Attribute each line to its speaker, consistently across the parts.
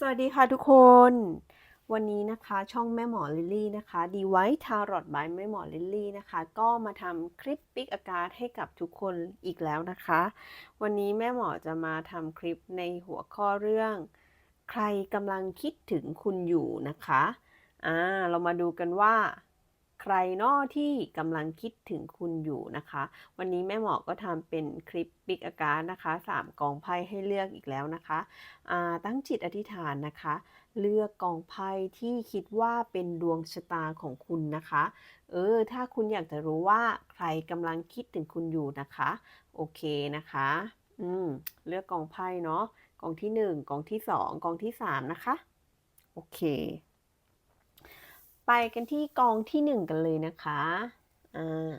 Speaker 1: สวัสดีค่ะทุกคน วันนี้นะคะช่องแม่หมอลิลลี่นะคะดีไวท์ทารอดบายแม่หมอลิลลี่นะคะ ก็มาทำคลิปปิกอาการให้กับทุกคนอีกแล้วนะคะ วันนี้แม่หมอจะมาทำคลิปในหัวข้อเรื่อง ใครกำลังคิดถึงคุณอยู่นะคะอ่าเรามาดูกันว่า ใครนอที่กำลังคิดถึงคุณอยู่นะคะ วันนี้แม่หมอก็ทำเป็นคลิปปิกอาการนะคะสามกองไพ่ให้เลือกอีกแล้วนะคะตั้งจิตอธิษฐานนะคะ เลือกกองไพ่ที่คิดว่าเป็นดวงชะตาของคุณนะคะ เออ ถ้าคุณอยากจะรู้ว่าใครกำลังคิดถึงคุณอยู่นะคะ โอเคนะคะ อืม เลือกกองไพ่เนาะ กองที่หนึ่งกองที่สองกองที่สามนะคะ โอเค ไปกันที่กองที่หนึ่งกันเลยนะคะอ่า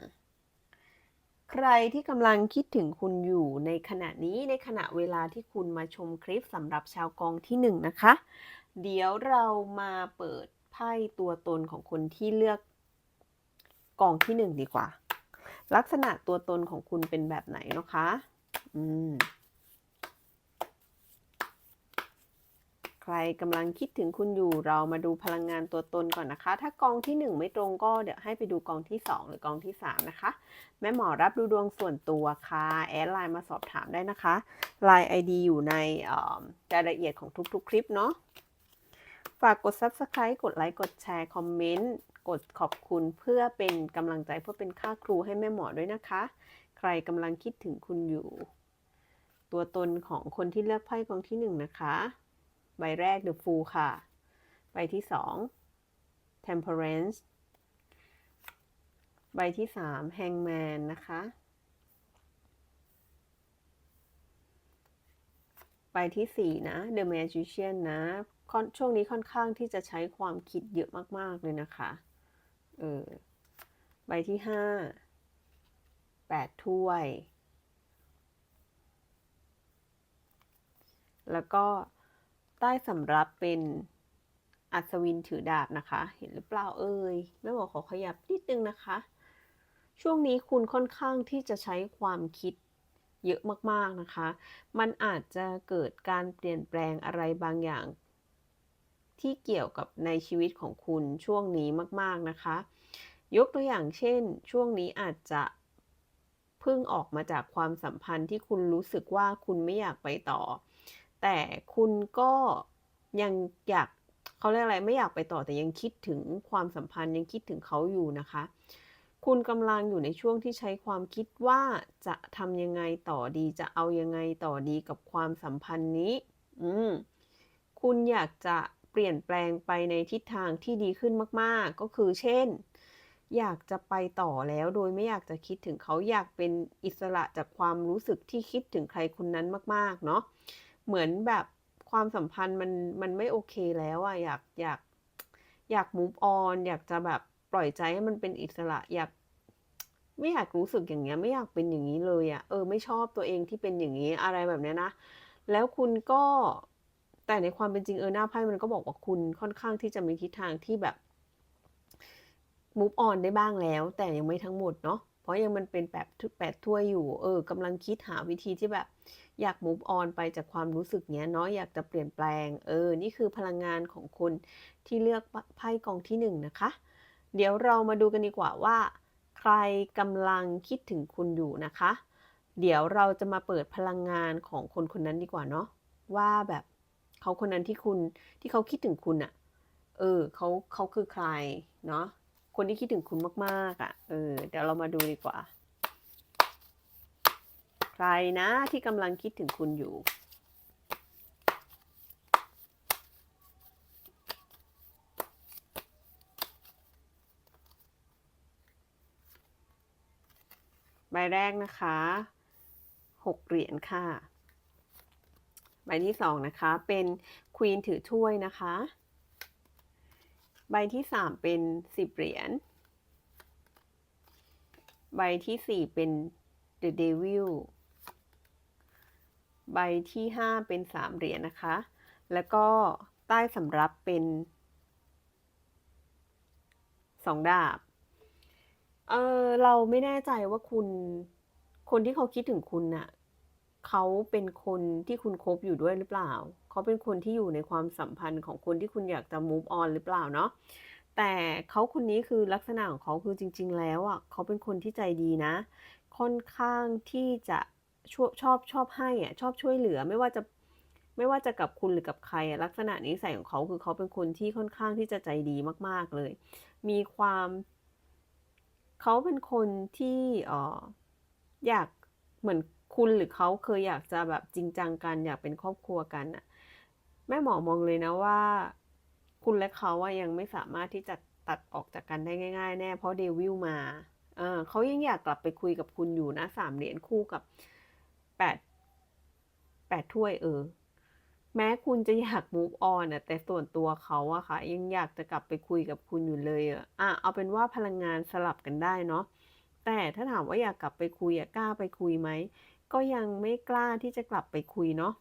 Speaker 1: ใครที่กำลังคิดถึงคุณอยู่ในขณะนี้ในขณะเวลาที่คุณมาชมคลิปสำหรับชาวกองที่หนึ่งนะคะ เดี๋ยวเรามาเปิดไพ่ตัวตนของคนที่เลือกกองที่หนึ่งดีกว่า ลักษณะตัวตนของคุณเป็นแบบไหนนะคะ อืม ใครกำลังคิดถึงคุณอยู่เรามาดูพลังงานตัวตนก่อนนะคะ ถ้ากองที่ 1 ไม่ตรงก็เดี๋ยวให้ไปดูกองที่ 2 หรือกองที่ 3 นะคะ แม่หมอรับดูดวงส่วนตัวค่ะ แอดไลน์มาสอบถามได้นะคะไลน์ ID อยู่ในรายละเอียดของทุกๆ คลิปเนาะฝากกด Subscribe กดไลค์กดแชร์ คอมเมนต์ กดขอบคุณเพื่อเป็นกำลังใจเพื่อเป็นค่าครูให้แม่หมอด้วยนะคะ ใครกำลังคิดถึงคุณอยู่ ตัวตนของคนที่เลือกไพ่กองที่หนึ่งนะคะ ใบแรก The Fool ค่ะ ใบที่สอง Temperance ใบที่สาม Hangman นะคะ ใบที่สี่นะ The Magician นะช่วงนี้ค่อนข้างที่จะใช้ความคิดเยอะมาก ๆ เลยนะคะ เออ ใบที่ห้าแปดถ้วย แล้วก็ ใต้สำรับเป็นอัศวินถือดาบนะคะ เห็นหรือเปล่าเอ่ยแม่หมอขอขยับนิดนึงนะคะ ช่วงนี้คุณค่อนข้างที่จะใช้ความคิดเยอะมากๆนะคะ มันอาจจะเกิดการเปลี่ยนแปลงอะไรบางอย่าง ที่เกี่ยวกับในชีวิตของคุณช่วงนี้มากๆนะคะ ยกตัวอย่างเช่น ช่วงนี้อาจจะเพิ่งออกมาจากความสัมพันธ์ที่คุณรู้สึกว่าคุณไม่อยากไปต่อ แต่คุณก็ยังอยากเขาเรียกอะไรไม่อยากไปต่อแต่ยังคิดถึงความสัมพันธ์ยังคิดถึงเขาอยู่นะคะ คุณกำลังอยู่ในช่วงที่ใช้ความคิดว่าจะทำยังไงต่อดีจะเอายังไงต่อดีกับความสัมพันธ์นี้ อืมคุณอยากจะเปลี่ยนแปลงไปในทิศทางที่ดีขึ้นมาก ๆ ก็คือเช่น อยากจะไปต่อแล้วโดยไม่อยากจะคิดถึงเขาอยากเป็นอิสระจากความรู้สึกที่คิดถึงใครคนนั้นมาก ๆ เนาะ เหมือนแบบความสัมพันธ์มันมันไม่โอเคแล้วอะอยากอยากอยาก move on อยากจะแบบปล่อยใจให้มันเป็นอิสระอยาก ไม่อยากรู้สึกอย่างเงี้ย ไม่อยากเป็นอย่างนี้เลยอะเออไม่ชอบตัวเองที่เป็นอย่างนี้อะไรแบบเนี้ยนะแล้วคุณก็แต่ในความเป็นจริงเออหน้าไพ่มันก็บอกว่าคุณค่อนข้างที่จะมีทิศทางที่แบบ move on ได้บ้างแล้ว แต่ยังไม่ทั้งหมดเนาะ ราะยังมันเป็นแบบแปดถ้วยอยู่ เออกำลังคิดหาวิธีที่แบบ อยาก move on ไปจากความรู้สึกเนี้ยเนาะอยากจะเปลี่ยนแปลง เออ นี่คือพลังงานของคนที่เลือกไพ่กองที่หนึ่งนะคะ เดี๋ยวเรามาดูกันดีกว่าว่า ใครกำลังคิดถึงคุณอยู่นะคะ เดี๋ยวเราจะมาเปิดพลังงานของคนคนนั้นดีกว่าเนาะว่าแบบเขาคนนั้นที่คุณที่เขาคิดถึงคุณอะเออเขาเขาคือใครเนาะ คนที่คิดถึงคุณมากๆอะ่ะ เออ เดี๋ยวเรามาดูดีกว่า ใครนะที่กำลังคิดถึงคุณอยู่ ใบแรกนะคะหกเหรียญค่ะ ใบที่สองนะคะ เป็นควีนถือถ้วยนะคะ ใบที่สามเป็นสิบเหรียญ ใบที่สี่เป็น The Devil ใบที่ห้าเป็นสามเหรียญนะคะ แล้วก็ใต้สำรับเป็นสองดาบ เออเราไม่แน่ใจว่าคุณ คนที่เขาคิดถึงคุณน่ะ เขาเป็นคนที่คุณคบอยู่ด้วยหรือเปล่า เขาเป็นคนที่อยู่ในความสัมพันธ์ของคนที่คุณอยากจะ move on หรือเปล่าเนาะแต่เขาคนนี้คือลักษณะของเขาคือจริง ๆ แล้วอะเขาเป็นคนที่ใจดีนะ ค่อนข้างที่จะชอบชอบชอบให้อะชอบช่วยเหลือไม่ว่าจะไม่ว่าจะกับคุณหรือกับใคร ลักษณะนิสัยของเขาคือเขาเป็นคนที่ค่อนข้างที่จะใจดีมาก ๆเลย มีความ เขาเป็นคนที่อออยากเหมือนคุณหรือเขาเคยอยากจะแบบจริงจังกันอยากเป็นครอบครัวกันน่ะ แม่หมอมองเลยนะว่า คุณและเขาอะยังไม่สามารถที่จะตัดออกจากกันได้ง่าย ๆ แน่เพราะเดวิลมาเออเขายังอยากกลับไปคุยกับคุณอยู่นะสามเหรียญคู่กับแปดแปดถ้วยเออ แม้คุณจะอยาก move on อะแต่ส่วนตัวเขาอะค่ะ ยังอยากจะกลับไปคุยกับคุณอยู่เลยอะอะเอาเป็นว่าพลังงานสลับกันได้เนาะแต่ถ้าถามว่าอยากกลับไปคุยอะกล้าไปคุยไหมก็ยังไม่กล้าที่จะกลับไปคุยเนาะ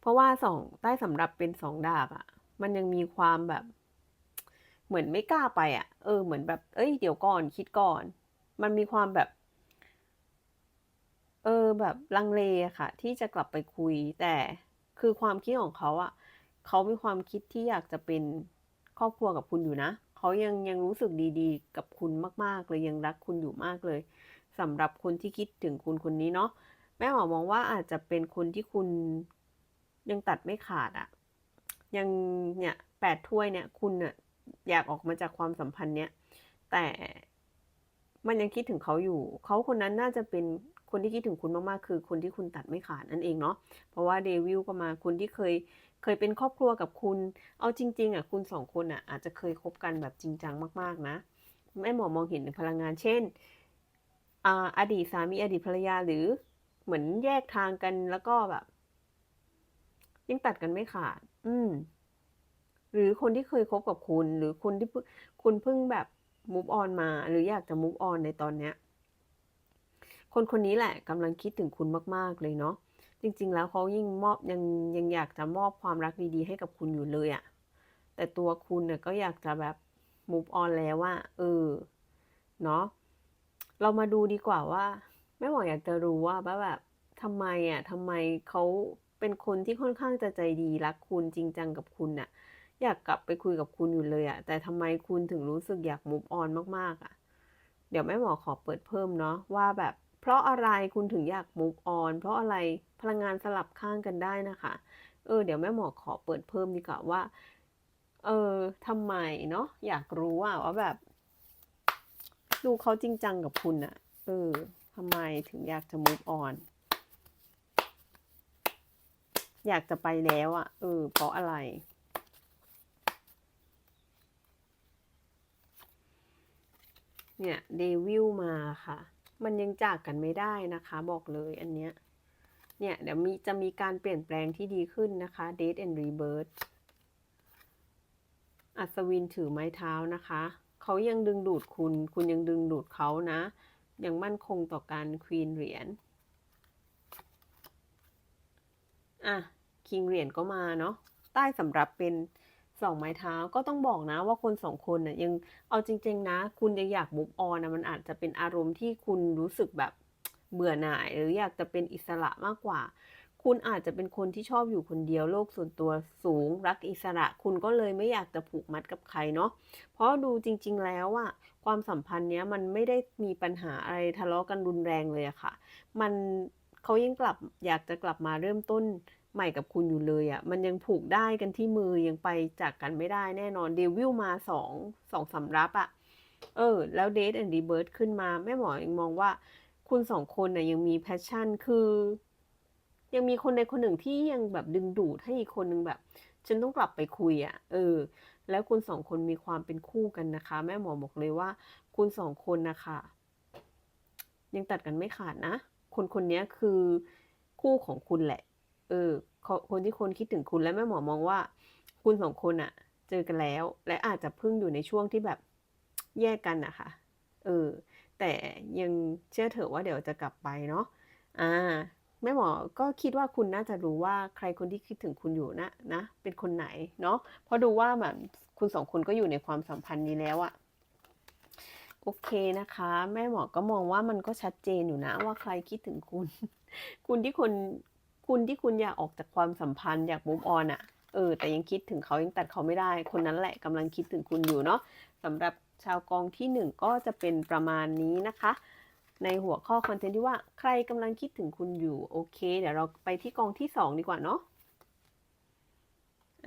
Speaker 1: เพราะว่าสองใต้สำหรับเป็นสองดาบอะมันยังมีความแบบ เหมือนไม่กล้าไปอะเออเหมือนแบบ เอ้ยเดี๋ยวก่อนคิดก่อน มันมีความแบบ เออแบบลังเลค่ะ ที่จะกลับไปคุย แต่คือความคิดของเขาอะเขามีความคิดที่อยากจะเป็นครอบครัวกับคุณอยู่นะเขายังยังรู้สึกดีๆ กับคุณมาก ๆ เลยยังรักคุณอยู่มากเลยสำหรับคนที่คิดถึงคุณคนนี้เนาะแม่หมอมองว่าอาจจะเป็นคนที่คุณ ยังตัดไม่ขาดอะยังเนี่ยแปดถ้วยเนี่ยคุณเนี่ยอยากออกมาจากความสัมพันธ์เนี้ยแต่มันยังคิดถึงเขาอยู่ เขาคนนั้นน่าจะเป็นคนที่คิดถึงคุณมากๆ คือคนที่คุณตัดไม่ขาดนั่นเองเนาะ เพราะว่าเดวิลก็มาคนที่เคยเคยเป็นครอบครัวกับคุณ เอาจริง ๆอะคุณสองคนอะอาจจะเคยคบกันแบบจริงจังมากๆนะ แม่หมอมองเห็นพลังงาน เช่นออดีตสามีอดีตภรรยาหรือเหมือนแยกทางกันแล้วก็แบบ ยังตัดกันไม่ขาด อืม หรือคนที่เคยคบกับคุณ หรือคนที่คุณเพิ่งแบบ move on มา หรืออยากจะ move on ในตอนเนี้ย คนคนนี้แหละกำลังคิดถึงคุณมาก ๆ เลยเนาะจริง ๆ แล้วเขายิ่งมอบยังยังอยากจะมอบความรักดีๆ ให้กับคุณอยู่เลยอะแต่ตัวคุณเนี่ยก็อยากจะแบบ move on แล้วว่า เออ เนาะเรามาดูดีกว่าว่าแม่หมออยากจะรู้ว่าแบบทำไมอะทำไมเขา เป็นคนที่ค่อนข้างจะใจดีรักคุณจริงจังกับคุณน่ะ อยากกลับไปคุยกับคุณอยู่เลยอะแต่ทำไมคุณถึงรู้สึกอยาก move on มากๆอะเดี๋ยวแม่หมอขอเปิดเพิ่มเนาะว่าแบบเพราะอะไรคุณถึงอยาก move on เพราะอะไรพลังงานสลับข้างกันได้นะคะ เออ เดี๋ยวแม่หมอขอเปิดเพิ่มดีกว่าว่า เออทำไมเนาะอยากรู้อะว่าแบบ ดูเขาจริงจังกับคุณอะเออทำไมถึงอยากจะ move on อยากจะไปแล้วอะ เออ เพราะอะไร เนี่ยเดวิลมาค่ะ มันยังจากกันไม่ได้นะคะ บอกเลยอันเนี้ย เนี่ยเดี๋ยวมีจะมีการเปลี่ยนแปลงที่ดีขึ้นนะคะ Date and Rebirth อัศวินถือไม้เท้านะคะ เขายังดึงดูดคุณ คุณยังดึงดูดเขานะ ยังมั่นคงต่อการควีนเหรียญอะ คิงเหรียญก็มาเนาะใต้สำรับเป็นสองไม้เท้าก็ต้องบอกนะว่าคนสองคนน่ะยังเอาจริง ๆ นะ คุณยังอยากมุกออนนะมันอาจจะเป็นอารมณ์ที่คุณรู้สึกแบบเบื่อหน่าย หรืออยากจะเป็นอิสระมากกว่า คุณอาจจะเป็นคนที่ชอบอยู่คนเดียวโลกส่วนตัวสูงรักอิสระ คุณก็เลยไม่อยากจะผูกมัดกับใครเนาะเพราะดูจริง ๆ แล้วอะความสัมพันธ์เนี้ยมันไม่ได้มีปัญหาอะไรทะเลาะกันรุนแรงเลยอะค่ะ มันเขายังกลับอยากจะกลับมาเริ่มต้น ใหม่กับคุณอยู่เลยอะ่ะ มันยังผูกได้กันที่มือยังไปจากกันไม่ได้แน่นอนเดวิลมาสองสองสำรับอะ่ะ เออ แล้วเดทแอนด์รีเบิร์ขึ้นมา แม่หมอยังมองว่า คุณสองคนน่ะยังมีแพชชั่นคือ ยังมีคนในคนหนึ่งที่ยังแบบดึงดูดให้อีกคนหนึ่งแบบ ฉันต้องกลับไปคุยอะ่ะ เออ แล้วคุณสองคนมีความเป็นคู่กันนะคะ แม่หมอบอกเลยว่า คุณสองคนนะคะยังตัดกันไม่ขาดนะ คนคนนี้คือคู่ของคุณแหละ เออ คนที่คนคิดถึงคุณและแม่หมอมองว่า คุณสองคนอะเจอกันแล้ว และอาจจะเพิ่งอยู่ในช่วงที่แบบแยกกันนะคะเออ แต่ยังเชื่อเถอะว่าเดี๋ยวจะกลับไปเนาะอ่าแม่หมอก็คิดว่าคุณน่าจะรู้ว่าใครคนที่คิดถึงคุณอยู่นะนะ เป็นคนไหนเนาะเพราะดูว่าแบบคุณสองคนก็อยู่ในความสัมพันธ์นี้แล้วอะโอเคนะคะ แม่หมอก็มองว่ามันก็ชัดเจนอยู่นะ ว่าใครคิดถึงคุณ คุณที่คน คุณที่คุณอยากออกจากความสัมพันธ์อยาก move on อะเออแต่ยังคิดถึงเขายังตัดเขาไม่ได้ คนนั้นแหละกำลังคิดถึงคุณอยู่เนาะสำหรับชาวกองที่หนึ่งก็จะเป็นประมาณนี้นะคะ ในหัวข้อคอนเทนต์ที่ว่าใครกำลังคิดถึงคุณอยู่โอเค เดี๋ยวเราไปที่กองที่สองดีกว่าเนาะ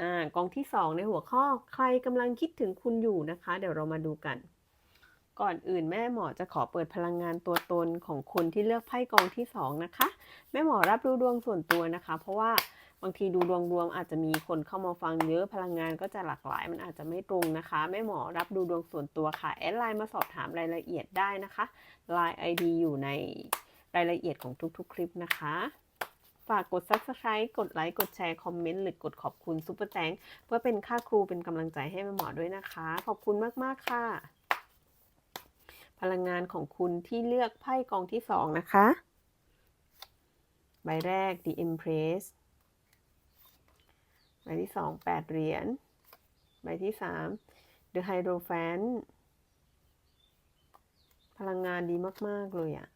Speaker 1: อ่ากองที่สองในหัวข้อใครกำลังคิดถึงคุณอยู่นะคะ เดี๋ยวเรามาดูกัน ก่อนอื่นแม่หมอจะขอเปิดพลังงานตัวตนของคนที่เลือกไพ่กองที่สองนะคะ แม่หมอรับรู้ดวงส่วนตัวนะคะ เพราะว่าบางทีดูดวงรวมอาจจะมีคนเข้ามาฟังเยอะพลังงานก็จะหลากหลาย มันอาจจะไม่ตรงนะคะแม่หมอรับดูดวงส่วนตัวค่ะแอดไลน์มาสอบถามรายละเอียดได้นะคะ Line ID อยู่ในรายละเอียดของทุกๆ คลิปนะคะ ฝากกด subscribe กดไลค์กดแชร์คอมเมนต์หรือกดขอบคุณซุปเปอร์แตงเพื่อเป็นค่าครูเป็นกำลังใจให้แม่หมอด้วยนะคะ ขอบคุณมากๆค่ะ พลังงานของคุณที่เลือกไพ่กองที่สองนะคะ ใบแรก The Empress ใบที่สองแปดเหรียญ ใบที่สาม The Hierophant พลังงานดีมาก ๆ เลยอะ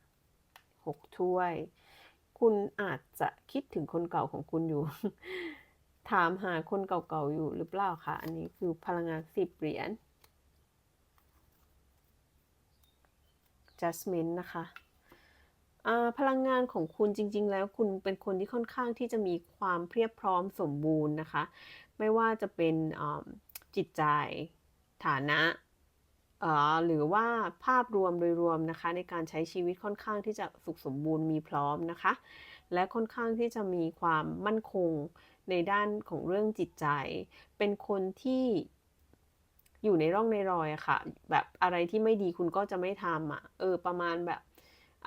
Speaker 1: หกถ้วย คุณอาจจะคิดถึงคนเก่าของคุณอยู่ ถามหาคนเก่าๆอยู่หรือเปล่าคะ อันนี้คือพลังงานสิบเหรียญ judgment นะคะพลังงานของคุณจริง ๆ แล้วคุณเป็นคนที่ค่อนข้างที่จะมีความเพียบพร้อมสมบูรณ์นะคะ ไม่ว่าจะเป็นจิตใจฐานะหรือว่าภาพรวมโดยรวมนะคะ ในการใช้ชีวิตค่อนข้างที่จะสุขสมบูรณ์มีพร้อมนะคะ และค่อนข้างที่จะมีความมั่นคงในด้านของเรื่องจิตใจ เป็นคนที่ อยู่ในร่องในรอยอะค่ะ แบบอะไรที่ไม่ดีคุณก็จะไม่ทำอะเออ ประมาณแบบ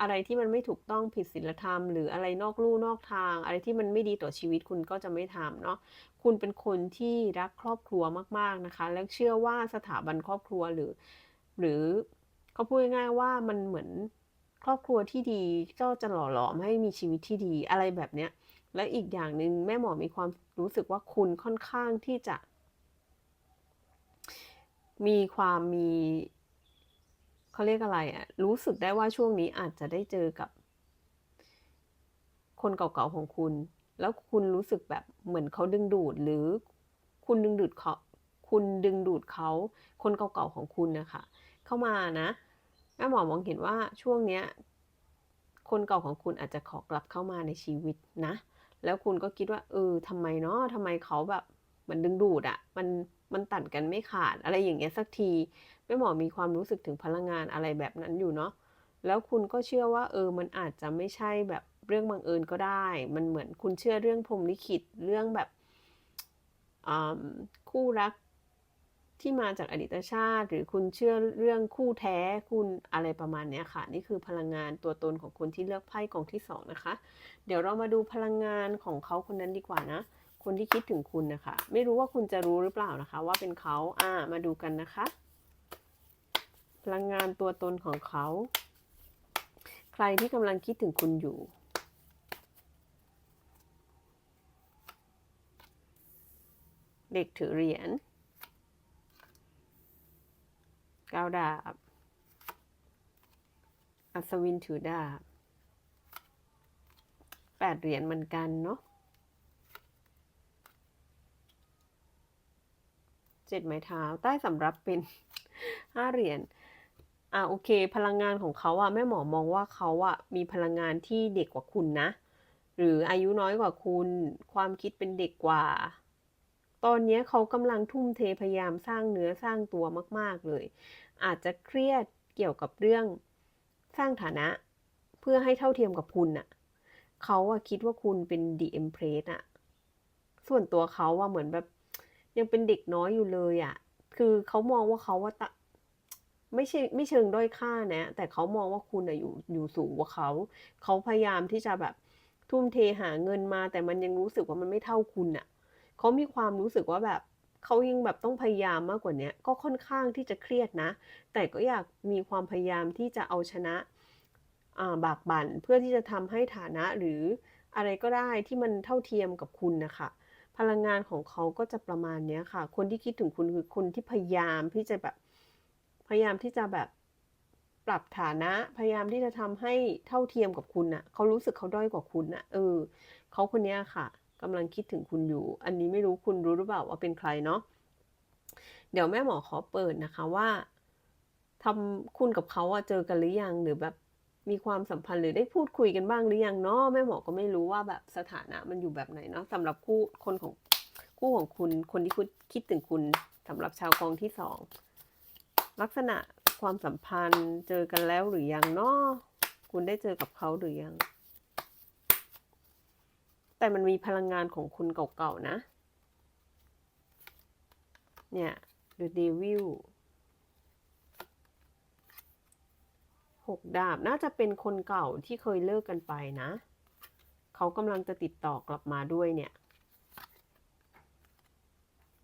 Speaker 1: อะไรที่มันไม่ถูกต้องผิดศีลธรรม หรืออะไรนอกลู่นอกทาง อะไรที่มันไม่ดีต่อชีวิตคุณก็จะไม่ทำเนาะคุณเป็นคนที่รักครอบครัวมากๆนะคะ และเชื่อว่าสถาบันครอบครัวหรือ หรือเขาพูดง่ายๆว่ามันเหมือนครอบครัวที่ดีก็จะหล่อหลอมให้มีชีวิตที่ดีอะไรแบบเนี้ยและอีกอย่างหนึ่งแม่หมอมีความรู้สึกว่าคุณค่อนข้างที่จะ มีความมีเขาเรียกอะไรอะรู้สึกได้ว่าช่วงนี้อาจจะได้เจอกับ คนเก่าๆของคุณ แล้วคุณรู้สึกแบบเหมือนเขาดึงดูด หรือคุณดึงดูดเขาคุณดึงดูดเขาคนเก่าๆของคุณนะคะเข้ามานะแม่หมอมองเห็นว่าช่วงเนี้ยคนเก่าของคุณอาจจะขอกลับเข้ามาในชีวิตนะ แล้วคุณก็คิดว่า เออทำไมเนาะทำไมเขาแบบ มันดึงดูดอะมัน มันตัดกันไม่ขาดอะไรอย่างเงี้ยสักทีแม่หมอมีความรู้สึกถึงพลังงานอะไรแบบนั้นอยู่เนาะแล้วคุณก็เชื่อว่าเออมันอาจจะไม่ใช่แบบเรื่องบังเอิญก็ได้ มันเหมือนคุณเชื่อเรื่องพรมลิขิตเรื่องแบบคู่รักที่มาจากอดีตชาติ หรือคุณเชื่อเรื่องคู่แท้คุณอะไรประมาณนี้ค่ะ นี่คือพลังงานตัวตนของคนที่เลือกไพ่กองที่สองนะคะ เดี๋ยวเรามาดูพลังงานของเขาคนนั้นดีกว่านะ คนที่คิดถึงคุณนะคะ ไม่รู้ว่าคุณจะรู้หรือเปล่านะคะ ว่าเป็นเขาอ่ามาดูกันนะคะ พลังงานตัวตนของเขา ใครที่กำลังคิดถึงคุณอยู่เด็กถือเหรียญก้าวดาบ อัศวินถือดาบแปดเหรียญเหมือนกันเนาะ เจ็ดไม้เท้า ใต้สำรับเป็นห้าเหรียญอ่าโอเค พลังงานของเขาอะแม่หมอมองว่าเขาอะมีพลังงานที่เด็กกว่าคุณนะ หรืออายุน้อยกว่าคุณ ความคิดเป็นเด็กกว่า ตอนนี้เขากำลังทุ่มเทพยายามสร้างเนื้อสร้างตัวมาก ๆเลย อาจจะเครียดเกี่ยวกับเรื่องสร้างฐานะ เพื่อให้เท่าเทียมกับคุณน่ะเขาอะคิดว่าคุณเป็นดีเอ็มเพรสอะส่วนตัวเขาว่าเหมือนแบบ ยังเป็นเด็กน้อยอยู่เลยอะคือเขามองว่าเขาว่าตะไม่ใช่ไม่เชิงด้อยค่านะ แต่เขามองว่าคุณอะอยู่อยู่สูงกว่าเขา เขาพยายามที่จะแบบทุ่มเทหาเงินมา แต่มันยังรู้สึกว่ามันไม่เท่าคุณอะเขามีความรู้สึกว่าแบบเขายังแบบต้องพยายามมากกว่านี้ก็ค่อนข้างที่จะเครียดนะ แต่ก็อยากมีความพยายามที่จะเอาชนะบากบั่นเพื่อที่จะทำให้ฐานะหรืออะไรก็ได้ที่มันเท่าเทียมกับคุณนะคะ พลังงานของเขาก็จะประมาณนี้ค่ะ คนที่คิดถึงคุณคือคนที่พยายามที่จะแบบ พยายามที่จะแบบปรับฐานะ พยายามที่จะทำให้เท่าเทียมกับคุณน่ะ เขารู้สึกเขาด้อยกว่าคุณน่ะ เออ เขาคนเนี้ยค่ะกำลังคิดถึงคุณอยู่ อันนี้ไม่รู้คุณรู้หรือเปล่าว่าเป็นใครเนาะ เดี๋ยวแม่หมอขอเปิดนะคะว่าทำคุณกับเขาอะเจอกันหรือยังหรือแบบ มีความสัมพันธ์หรือได้พูดคุยกันบ้างหรือยังเนาะแม่หมอก็ไม่รู้ว่าแบบสถานะมันอยู่แบบไหนเนาะสำหรับคู่คนของคู่ของคุณ คนที่คุณคิดถึงคุณสำหรับชาวกองที่สองลักษณะความสัมพันธ์เจอกันแล้วหรือยังเนาะคุณได้เจอกับเขาหรือยัง แต่มันมีพลังงานของคุณเก่าๆนะ เนี่ย The Devil หกดาบน่าจะเป็นคนเก่าที่เคยเลิกกันไปนะ เขากำลังจะติดต่อกลับมาด้วยเนี่ย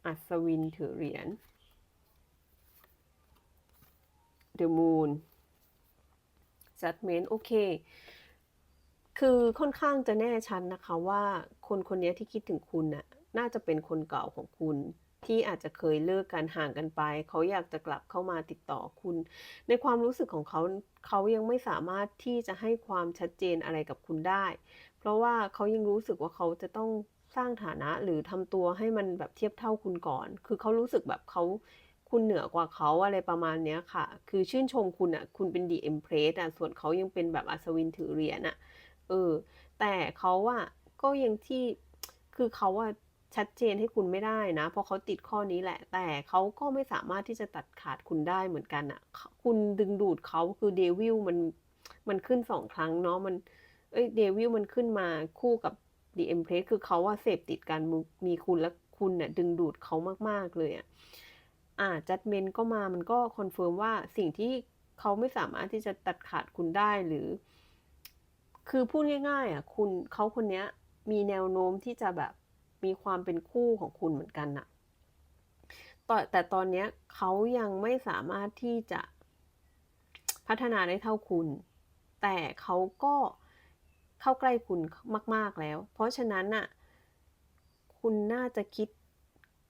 Speaker 1: อัศวินถือเหรียญ The Moon Judgment โอเค คือค่อนข้างจะแน่ชัดนนะคะว่าคนคนนี้ที่คิดถึงคุณน่ะ น่าจะเป็นคนเก่าของคุณ ที่อาจจะเคยเลิกกันห่างกันไป เขาอยากจะกลับเข้ามาติดต่อคุณ ในความรู้สึกของเขาเขายังไม่สามารถที่จะให้ความชัดเจนอะไรกับคุณได้ เพราะว่าเขายังรู้สึกว่าเขาจะต้องสร้างฐานะหรือทำตัวให้มันแบบเทียบเท่าคุณก่อน คือเขารู้สึกแบบเขาคุณเหนือกว่าเขาอะไรประมาณเนี้ยค่ะ คือชื่นชมคุณอะ คุณเป็นดีเอ็มเพรสอะ ส่วนเขายังเป็นแบบอัศวินถือเหรียญอะ เออ แต่เขาอะก็ยังที่ คือเขาอะ ชัดเจนให้คุณไม่ได้นะ เพราะเขาติดข้อนี้แหละ แต่เขาก็ไม่สามารถที่จะตัดขาดคุณได้เหมือนกันอะคุณดึงดูดเขาคือเดวิลมันมันขึ้นสองครั้งเนาะมันเอ้ยเดวิลมันขึ้นมาคู่กับดีเอ็มเพรสคือเขาว่าเสพติดการมีคุณและคุณเนี่ยดึงดูดเขามากๆเลยอะอ่าจัดเมนก็มามันก็คอนเฟิร์มว่าสิ่งที่เขาไม่สามารถที่จะตัดขาดคุณได้หรือ คือพูดง่ายๆอะคุณเขาคนนี้มีแนวโน้มที่จะแบบ มีความเป็นคู่ของคุณเหมือนกันน่ะต่แต่ตอนนี้เขายังไม่สามารถที่จะพัฒนาได้เท่าคุณ แต่เขาก็เข้าใกล้คุณมาก ๆแล้ว เพราะฉะนั้นน่ะ คุณน่าจะคิด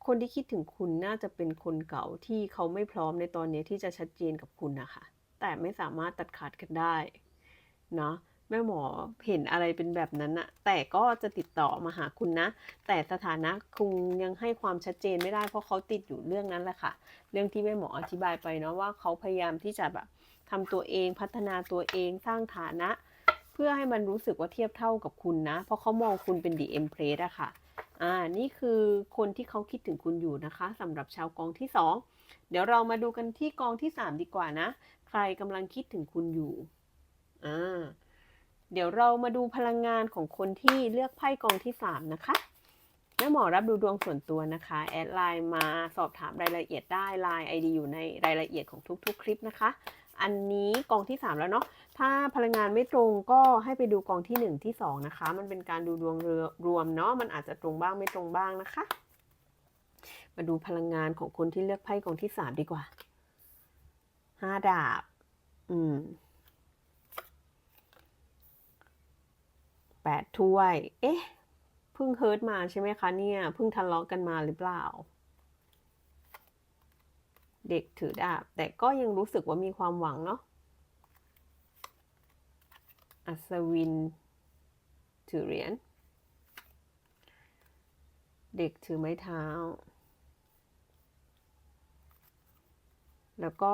Speaker 1: คนที่คิดถึงคุณน่าจะเป็นคนเก่าที่เขาไม่พร้อมในตอนนี้ที่จะชัดเจนกับคุณนะคะ แต่ไม่สามารถตัดขาดกันได้ เนาะ แม่หมอเห็นอะไรเป็นแบบนั้นอะแต่ก็จะติดต่อมาหาคุณนะ แต่สถานะคงยังให้ความชัดเจนไม่ได้เพราะเขาติดอยู่เรื่องนั้นแหละค่ะ เรื่องที่แม่หมออธิบายไปเนาะว่าเขาพยายามที่จะแบบทำตัวเองพัฒนาตัวเองสร้างฐานะ เพื่อให้มันรู้สึกว่าเทียบเท่ากับคุณนะ เพราะเขามองคุณเป็นดีเอ็มเพรสอะค่ะอ่านี่คือคนที่เขาคิดถึงคุณอยู่นะคะสำหรับชาวกองที่ 2 เดี๋ยวเรามาดูกันที่กองที่ 3 ดีกว่านะ ใครกำลังคิดถึงคุณอยู่อ่า เดี๋ยวเรามาดูพลังงานของคนที่เลือกไพ่กองที่ 3 นะคะแม่หมอรับดูดวงส่วนตัวนะคะ แอดไลน์มาสอบถามรายละเอียดได้ไลน์ไอดีอยู่ในรายละเอียดของทุกๆ คลิปนะคะ อันนี้กองที่ 3 แล้วเนาะถ้าพลังงานไม่ตรงก็ให้ไปดูกองที่ 1 ที่ 2 นะคะ มันเป็นการดูดวงรวมเนาะมันอาจจะตรงบ้างไม่ตรงบ้างนะคะ มาดูพลังงานของคนที่เลือกไพ่กองที่ 3 ดีกว่า 5 ดาบ อืม แปดถ้วย เอ๊ะ เพิ่งเฮิร์ตมาใช่ไหมคะเนี่ย เพิ่งทะเลาะกันมาหรือเปล่า เด็กถือดาบ แต่ก็ยังรู้สึกว่ามีความหวังเนาะ อัศวิน ถือเหรียญ เด็กถือไม้เท้า แล้วก็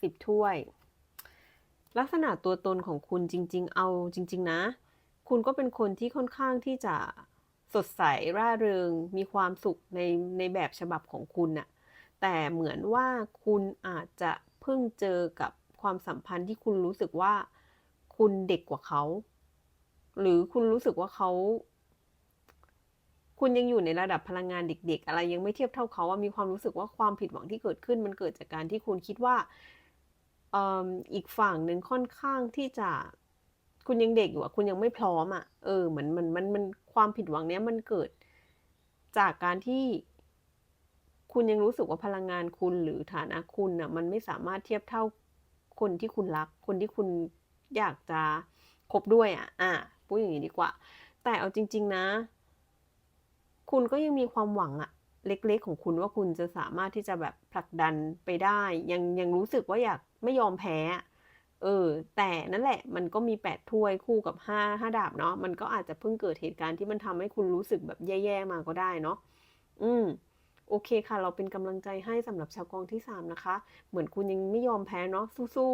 Speaker 1: สิบถ้วย ลักษณะตัวตนของคุณจริง ๆ เอาจริง ๆ นะ คุณก็เป็นคนที่ค่อนข้างที่จะสดใสร่าเริง มีความสุขในในแบบฉบับของคุณน่ะแต่เหมือนว่าคุณอาจจะเพิ่งเจอกับความสัมพันธ์ที่คุณรู้สึกว่าคุณเด็กกว่าเขา หรือคุณรู้สึกว่าเขา คุณยังอยู่ในระดับพลังงานเด็ก ๆ อะไรยังไม่เทียบเท่าเขาว่ามีความรู้สึกว่าความผิดหวังที่เกิดขึ้น มันเกิดจากการที่คุณคิดว่าอีกฝั่งหนึ่งค่อนข้างที่จะ คุณยังเด็กอยู่อะคุณยังไม่พร้อมอะเออเหมือนมันมันมันความผิดหวังเนี้ยมันเกิดจากการที่คุณยังรู้สึกว่าพลังงานคุณหรือฐานะคุณอะมันไม่สามารถเทียบเท่าคนที่คุณรัก คนที่คุณอยากจะคบด้วยอะอะพูดอย่างนี้ดีกว่า แต่เอาจริง ๆ นะ คุณก็ยังมีความหวังอะเล็กๆ ของคุณว่าคุณจะสามารถที่จะแบบผลักดันไปได้ ยังยังรู้สึกว่าอยากไม่ยอมแพ้ เออ แต่นั่นแหละมันก็มี 8 ถ้วยคู่กับ 5 5 ดาบเนาะมันก็อาจจะเพิ่งเกิดเหตุการณ์ที่มันทำให้คุณรู้สึกแบบแย่ๆมาก็ได้เนาะอืมโอเคค่ะ เราเป็นกำลังใจให้สำหรับชาวกองที่ 3 นะคะ เหมือนคุณยังไม่ยอมแพ้เนาะสู้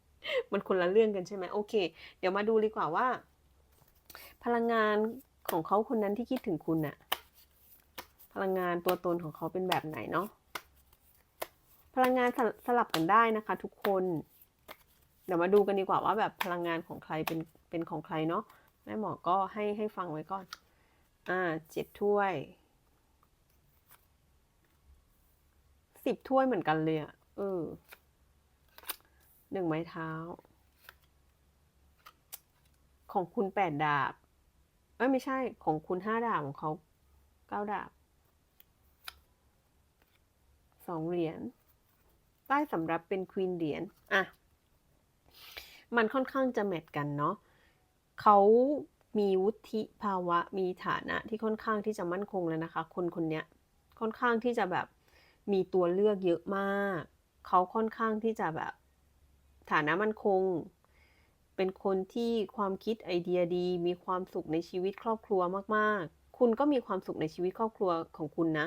Speaker 1: ๆ มันคนละเรื่องกันใช่ไหมโอเค เดี๋ยวมาดูดีกว่าว่า พลังงานของเขาคนนั้นที่คิดถึงคุณน่ะพลังงานตัวตนของเขาเป็นแบบไหนเนาะพลังงานสสลับกันได้นะคะ ทุกคน เดี๋ยวมาดูกันดีกว่าว่าแบบพลังงานของใครเป็นเป็นของใครเนาะแม่หมอก็ให้ให้ฟังไว้ก่อน อ่าเจ็ดถ้วยสิบถ้วยเหมือนกันเลยอะเออหนึ่งไม้เท้า ของคุณแปดดาบ เอ้ยไม่ใช่ของคุณห้าดาบของเขาเก้าดาบสองเหรียญใต้สำรับเป็นควีนเหรียญอะ มันค่อนข้างจะแมทกันเนาะเขามีวุฒิภาวะมีฐานะที่ค่อนข้างที่จะมั่นคงแล้วนะคะ คนคนนี้ค่อนข้างที่จะแบบมีตัวเลือกเยอะมาก เขาค่อนข้างที่จะแบบ ฐานะมั่นคง เป็นคนที่ความคิดไอเดียดี มีความสุขในชีวิตครอบครัวมาก ๆ คุณก็มีความสุขในชีวิตครอบครัวของคุณนะ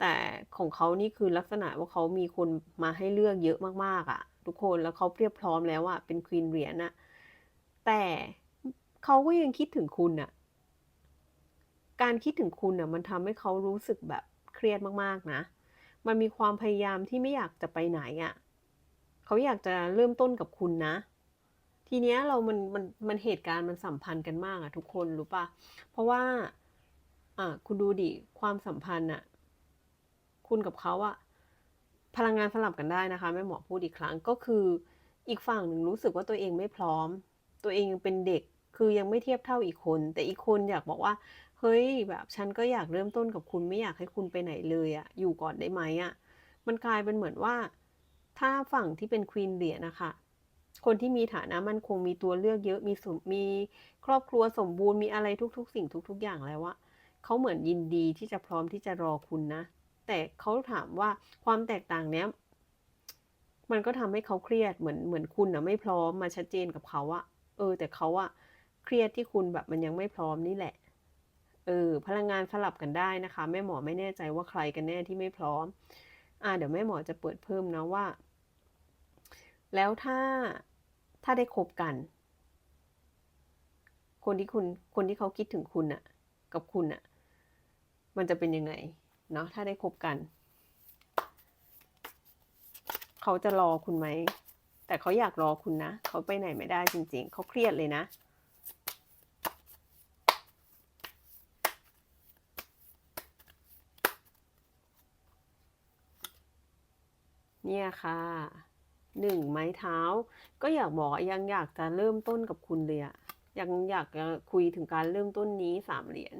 Speaker 1: แต่ของเขานี่คือลักษณะว่าเขามีคนมาให้เลือกเยอะมากๆอะ่ะ ทุกคนแล้วเขาเพียบพร้อมแล้วอะ่ะเป็นควีนเหรียญน่ะแต่เขาก็ยังคิดถึงคุณน่ะการคิดถึงคุณน่ะมันทำให้เขารู้สึกแบบเครียดมากๆนะ มันมีความพยายามที่ไม่อยากจะไปไหนอะ่ะเขาอยากจะเริ่มต้นกับคุณนะ ทีเนี้ยเรามันมันมันเหตุการณ์มันสัมพันธ์กันมากอะทุกคนรู้ปะเพราะว่าอะคุณดูดิความสัมพันธ์อะ คุณกับเขาอะพลังงานสลับกันได้นะคะแม่หมอพูดอีกครั้งก็คืออีกฝั่งหนึ่งรู้สึกว่าตัวเองไม่พร้อม ตัวเองยังเป็นเด็กคือยังไม่เทียบเท่าอีกคน แต่อีกคนอยากบอกว่าเฮ้ยแบบฉันก็อยากเริ่มต้นกับคุณไม่อยากให้คุณไปไหนเลยอะอยู่ก่อนได้ไหมอะมันกลายเป็นเหมือนว่า ถ้าฝั่งที่เป็นควีนเหรียญนะคะคนที่มีฐานะมั่นคงมีตัวเลือกเยอะมีสมมีครอบครัวสมบูรณ์มีอะไรทุก ๆ สิ่งทุก ๆ อย่างแล้วอะเขาเหมือนยินดีที่จะพร้อมที่จะรอคุณนะ แต่เขาถามว่าความแตกต่างเนี้ย มันก็ทำให้เขาเครียดเหมือนเหมือนคุณอะไม่พร้อมมาชัดเจนกับเขาอะเออ แต่เขาอะเครียดที่คุณแบบมันยังไม่พร้อมนี่แหละ เออ พลังงานสลับกันได้นะคะแม่หมอไม่แน่ใจว่าใครกันแน่ที่ไม่พร้อม อ่าเดี๋ยวแม่หมอจะเปิดเพิ่มนะว่า แล้วถ้าถ้าได้คบกัน คนที่คุณคนที่เขาคิดถึงคุณอะกับคุณอะมันจะเป็นยังไง เนาะถ้าได้คบกัน เขาจะรอคุณไหม แต่เขาอยากรอคุณนะ เขาไปไหนไม่ได้จริง ๆ เขาเครียดเลยนะเนี่ยค่ะหนึ่งไม้เท้า ก็อยากบอกยังอยากจะเริ่มต้นกับคุณเลยอะยังอยากจะคุยถึงการเริ่มต้นนี้สามเหรียญ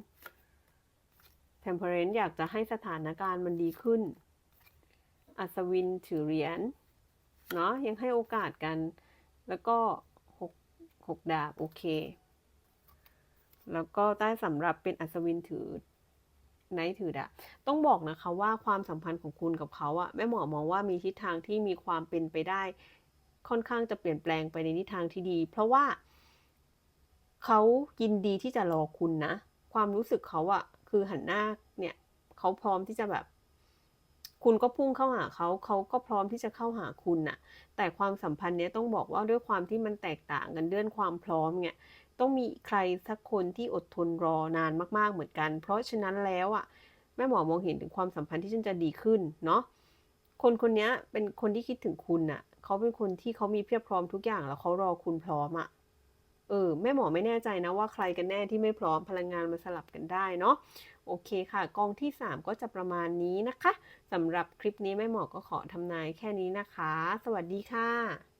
Speaker 1: Temperance อยากจะให้สถานการณ์มันดีขึ้น อัศวินถือเหรียญเนาะยังให้โอกาสกัน แล้วก็หกหกดาบ โอเค แล้วก็ใต้สำหรับเป็นอัศวินถือไนท์ถือดาบต้องบอกนะคะว่าความสัมพันธ์ของคุณกับเขาอะแม่หมอมองว่ามีทิศทางที่มีความเป็นไปได้ ค่อนข้างจะเปลี่ยนแปลงไปในทิศทางที่ดี เพราะว่าเขายินดีที่จะรอคุณนะ ความรู้สึกเขาอะ คือหันหน้าเนี่ยเขาพร้อมที่จะแบบ คุณก็พุ่งเข้าหาเขาเขาก็พร้อมที่จะเข้าหาคุณน่ะ แต่ความสัมพันธ์เนี้ยต้องบอกว่าด้วยความที่มันแตกต่างกันเรื่องความพร้อมเนี่ยต้องมีใครสักคนที่อดทนรอนานมากๆเหมือนกัน เพราะฉะนั้นแล้วอะแม่หมอมองเห็นถึงความสัมพันธ์ที่จะดีขึ้นเนาะคนคนนี้เป็นคนที่คิดถึงคุณน่ะเขาเป็นคนที่เขามีเพียบพร้อมทุกอย่างแล้วเขารอคุณพร้อมอะ เออแม่หมอไม่แน่ใจนะว่าใครกันแน่ที่ไม่พร้อมพลังงานมันสลับกันได้เนาะโอเคค่ะ กองที่ 3 ก็จะประมาณนี้นะคะสำหรับคลิปนี้แม่หมอก็ขอทำนายแค่นี้นะคะ สวัสดีค่ะ